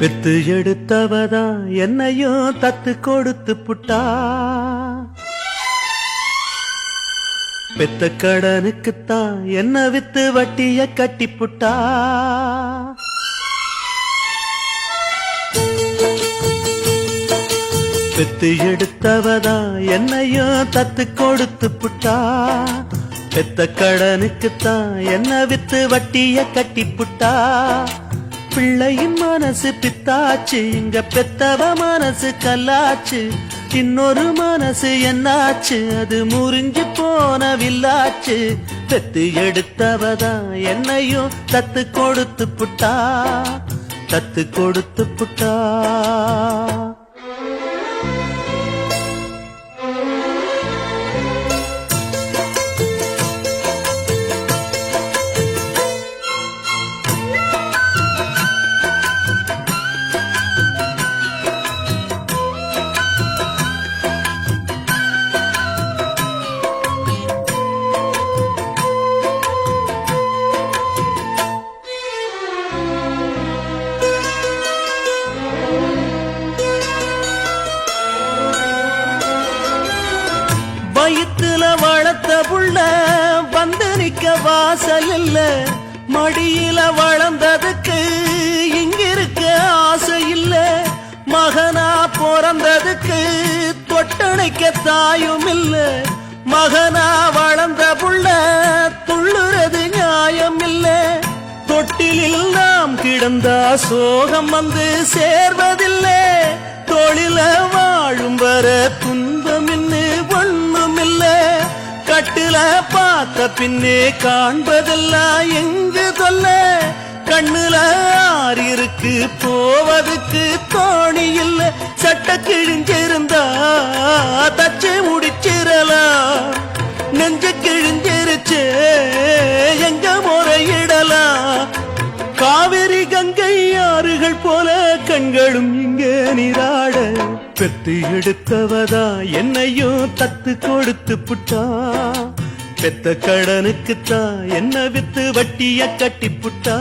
பெத்து எடுத்தவதா என்னையும் தத்து கொடுத்து புட்டா. பெத்த கடனுக்குத்தான் என்ன வித்து வட்டிய கட்டி புட்டா. பெத்து எடுத்தவதா என்னையும் தத்து கொடுத்து புட்டா. பெத்த கடனுக்குத்தான் என்ன வித்து வட்டிய கட்டி புட்டா. பிள்ளையின் மனசு பித்தாச்சு இங்க பெத்தவ மனசு கல்லாச்சு. இன்னொரு மனசு என்னாச்சு அது முறிஞ்சு போன வில்லாச்சு. பெத்து எடுத்தவதா என்னையும் தத்து கொடுத்து புட்டா தத்து கொடுத்து புட்டா. வாசல் இல்ல மடியில வளர்ந்ததுக்கு இங்கிருக்க ஆசை இல்ல மகனா பிறந்ததுக்கு தொட்டணைக்க தாயும் இல்ல மகனா வளர்ந்த புள்ள துள்ளுறது நியாயம் இல்ல தொட்டிலில் நாம் கிடந்த சோகம் வந்து சேர்வதில்லை. தொழில வாழும் வர துன்பமில்லை. கட்டுல பார்த்த பின்னே காண்பதெல்லாம் எங்கு சொல்ல கண்ணுல ஆறிருக்கு போவதுக்கு தோணி இல்ல. சட்ட கிழிஞ்சிருந்தா தச்சு முடிச்சிடலாம் நெஞ்ச கிழிஞ்சிருச்சு எங்க முறையிடலாம் காவிரி கங்கை ஆறுகள் போல கண்களும் இங்கே நீராட. பெத்து எடுத்தவதா? என்னையும் தத்து கொடுத்து புட்டா? பெத்த கடனுக்குத்தா? என்ன வித்து வட்டிய கட்டி புட்டா?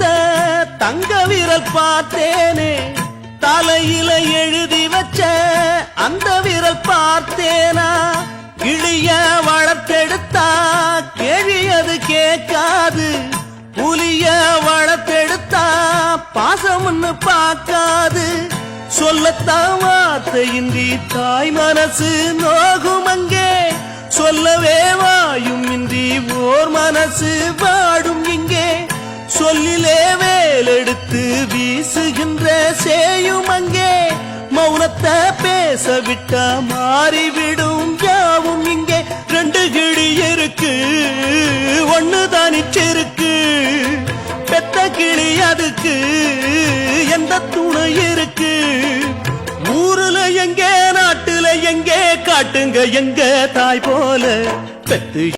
வகிடெடுத்த தங்க விரல் பார்த்தேனே. தலையில எழுதி வச்ச அந்த விரல் பார்த்தேனா? கிளிய வளர்த்தெடுத்தா? கேழியது கேட்காது. புலிய வளர்த்தெடுத்தா? பாசம்னு பார்க்காது. சொல்லத்தான் வார்த்தையின்றி தாய் மனசு நோகும் அங்கே. சொல்லவே வாயும் இன்றி ஓர் மனசு வா சொல்லிலே வேலெடுத்து வீசுகின்ற சேயும் அங்கே. மௌனத்தை பேச விட்டா மாறிவிடும் யாவும் இங்கே. ரெண்டு கிளி இருக்கு ஒண்ணு தானிச்சிருக்கு பெத்த கிளி அதுக்கு எந்த துணை இருக்கு? ஊருல எங்கே நாட்டுல எங்கே காட்டுங்க எங்க தாய் போல. பெத்து